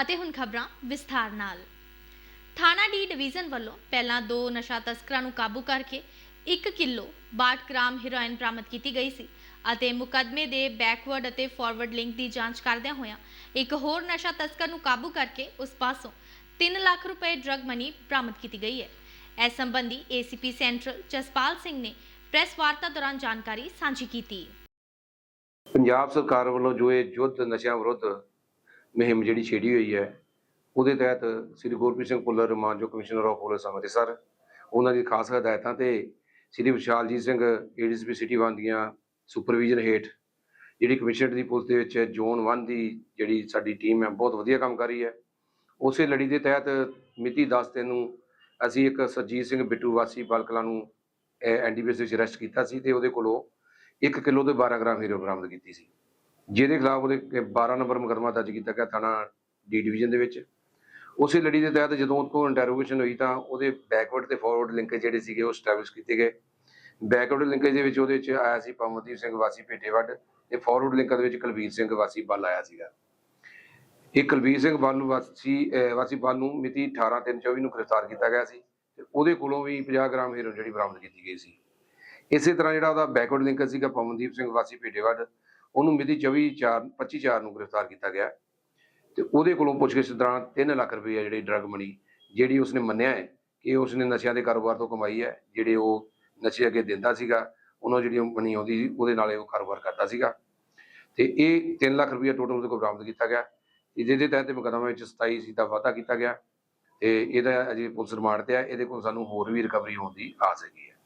ਅਤੇ ਹੁਣ ਖਬਰਾਂ ਵਿਸਥਾਰ ਨਾਲ। ਥਾਣਾ ਡੀ ਡਿਵੀਜ਼ਨ ਵੱਲੋਂ ਪਹਿਲਾਂ ਦੋ ਨਸ਼ਾ ਤਸਕਰਾਂ ਨੂੰ ਕਾਬੂ ਕਰਕੇ 1 ਕਿਲੋ 62 ਗ੍ਰਾਮ ਹੈਰੋਇਨ ਬਰਾਮਦ ਕੀਤੀ ਗਈ ਸੀ ਅਤੇ ਮੁਕੱਦਮੇ ਦੇ ਬੈਕਵਰਡ ਅਤੇ ਫਾਰਵਰਡ ਲਿੰਕ ਦੀ ਜਾਂਚ ਕਰਦਿਆਂ ਹੋਇਆਂ ਇੱਕ ਹੋਰ ਨਸ਼ਾ ਤਸਕਰ ਨੂੰ ਕਾਬੂ ਕਰਕੇ ਉਸ ਪਾਸੋਂ 3 ਲੱਖ ਰੁਪਏ ਡਰਗ ਮਨੀ ਬਰਾਮਦ ਕੀਤੀ ਗਈ ਹੈ। ਇਸ ਸੰਬੰਧੀ ਏਸੀਪੀ ਸੈਂਟਰਲ ਜਸਪਾਲ ਸਿੰਘ ਨੇ ਪ੍ਰੈਸ ਵਾਰਤਾ ਦੌਰਾਨ ਜਾਣਕਾਰੀ ਸਾਂਝੀ ਕੀਤੀ। ਪੰਜਾਬ ਸਰਕਾਰ ਵੱਲੋਂ ਜੋ ਇਹ ਯੁੱਧ ਨਸ਼ਿਆਂ ਵਿਰੁੱਧ ਮੁਹਿੰਮ ਜਿਹੜੀ ਛੇੜੀ ਹੋਈ ਹੈ, ਉਹਦੇ ਤਹਿਤ ਸ੍ਰੀ ਗੁਰਪ੍ਰੀਤ ਸਿੰਘ ਭੁੱਲਰ ਮਾਨਜੋ ਕਮਿਸ਼ਨਰ ਆਫ ਪੁਲਿਸ ਅੰਮ੍ਰਿਤਸਰ ਉਹਨਾਂ ਦੀ ਖਾਸ ਹਦਾਇਤਾਂ ਤੇ Shri Vishaljit Singh ADCP city one ਦੀਆਂ ਸੁਪਰਵਿਜ਼ਨ ਹੇਠ ਜਿਹੜੀ ਕਮਿਸ਼ਨਰ ਦੀ ਪੁਲਿਸ ਦੇ ਵਿੱਚ ਜ਼ੋਨ 1 ਦੀ ਜਿਹੜੀ ਸਾਡੀ ਟੀਮ ਹੈ, ਬਹੁਤ ਵਧੀਆ ਕੰਮ ਕਰ ਰਹੀ ਹੈ। ਉਸੇ ਲੜੀ ਦੇ ਤਹਿਤ ਮਿਤੀ 10 ਦਿਨ ਨੂੰ ਅਸੀਂ ਇੱਕ ਸਰਜੀਤ ਸਿੰਘ ਬਿੱਟੂ ਵਾਸੀ ਬਲਕਲਾ ਨੂੰ ਐਨਡੀਪੀਐਸ ਵਿੱਚ ਅਰੈਸਟ ਕੀਤਾ ਸੀ ਤੇ ਉਹਦੇ ਕੋਲੋਂ 1 ਕਿਲੋ ਤੇ 12 ਗ੍ਰਾਮ ਹੀਰੋ ਬਰਾਮਦ ਕੀਤੀ ਸੀ। ਜਿਹਦੇ ਖਿਲਾਫ ਉਹਦੇ ਕੇ 12 ਨੰਬਰ ਮੁਕੱਦਮਾ ਦਰਜ ਕੀਤਾ ਗਿਆ ਥਾਣਾ ਡੀ ਡਿਵੀਜ਼ਨ ਦੇ ਵਿੱਚ। ਉਸੇ ਲੜੀ ਦੇ ਤਹਿਤ ਜਦੋਂ ਉਹ ਤੋਂ ਇੰਟਰੋਗੇਸ਼ਨ ਹੋਈ ਤਾਂ ਉਹਦੇ ਬੈਕਵਰਡ ਤੇ ਫਾਰਵਰਡ ਲਿੰਕ ਜਿਹੜੇ ਸੀਗੇ ਉਹ ਸਟੈਬਲਿਸ਼ ਕੀਤੇ ਗਏ। ਬੈਕਵਰਡ ਲਿੰਕੇਜ ਦੇ ਵਿੱਚ ਉਹਦੇ ਵਿੱਚ ਆਇਆ ਸੀ ਪਵਨਦੀਪ ਸਿੰਘ ਵਾਸੀ ਭੇਟੇਵੱਡ ਤੇ ਫਾਰਵਰਡ ਲਿੰਕ ਦੇ ਵਿੱਚ ਕੁਲਵੀਰ ਸਿੰਘ ਵਾਸੀ ਬੱਲ ਆਇਆ ਸੀਗਾ। ਇਹ ਕੁਲਵੀਰ ਸਿੰਘ ਬੱਲ ਨੂੰ ਵਾਸੀ ਵਾਸੀ ਬੱਲ ਨੂੰ ਮਿਤੀ 18 3 24 ਨੂੰ ਗ੍ਰਿਫਤਾਰ ਕੀਤਾ ਗਿਆ ਸੀ ਤੇ ਉਹਦੇ ਕੋਲੋਂ ਵੀ 50 ਗ੍ਰਾਮ ਹੀਰੋ ਜਿਹੜੀ ਬਰਾਮਦ ਕੀਤੀ ਗਈ ਸੀ। ਇਸੇ ਤਰ੍ਹਾਂ ਜਿਹੜਾ ਉਹਦਾ ਬੈਕਵਰਡ ਲਿੰਕ ਸੀਗਾ ਪਵਨਦੀਪ ਸਿੰਘ ਵਾਸੀ ਭੇਟੇਵੱਡ ਉਹਨੂੰ ਮਿਤੀ 24 4 25 4 ਨੂੰ ਗ੍ਰਿਫਤਾਰ ਕੀਤਾ ਗਿਆ। ਤੇ ਉਹਦੇ ਕੋਲੋਂ ਪੁੱਛਗਿੱਛ ਦੌਰਾਨ 3 ਲੱਖ ਰੁਪਏ ਜਿਹੜੀ ਡਰਗ ਮਨੀ ਜਿਹੜੀ ਉਸਨੇ ਮੰਨਿਆ ਹੈ ਕਿ ਉਸਨੇ ਨਸ਼ਿਆਂ ਦੇ ਕਾਰੋਬਾਰ ਤੋਂ ਕਮਾਈ ਹੈ, ਜਿਹੜੇ ਉਹ ਨਸ਼ੇ ਅੱਗੇ ਦਿੰਦਾ ਸੀਗਾ, ਉਹਨਾਂ ਜਿਹੜੀ ਮਨੀ ਆਉਂਦੀ ਸੀ ਉਹਦੇ ਨਾਲ ਉਹ ਕਾਰੋਬਾਰ ਕਰਦਾ ਸੀਗਾ। ਤੇ ਇਹ 3 ਲੱਖ ਰੁਪਏ ਟੋਟਲ ਉਹਦੇ ਕੋਲ ਬਰਾਮਦ ਕੀਤਾ ਗਿਆ। ਤੇ ਜਿਹਦੇ ਤਹਿਤ ਮੁਕੱਦਮਾ ਵਿੱਚ 27 ਸੀ ਦਾ ਵਾਅਦਾ ਕੀਤਾ ਗਿਆ। ਤੇ ਇਹਦਾ ਅਜੇ ਪੁਲਿਸ ਰਿਮਾਂਡ ਤੇ ਆ ਇਹਦੇ ਕੋਲ ਸਾਨੂੰ ਹੋਰ ਵੀ ਰਿਕਵਰੀ ਹੋਣ ਦੀ ਆਸ ਹੈਗੀ ਹੈ।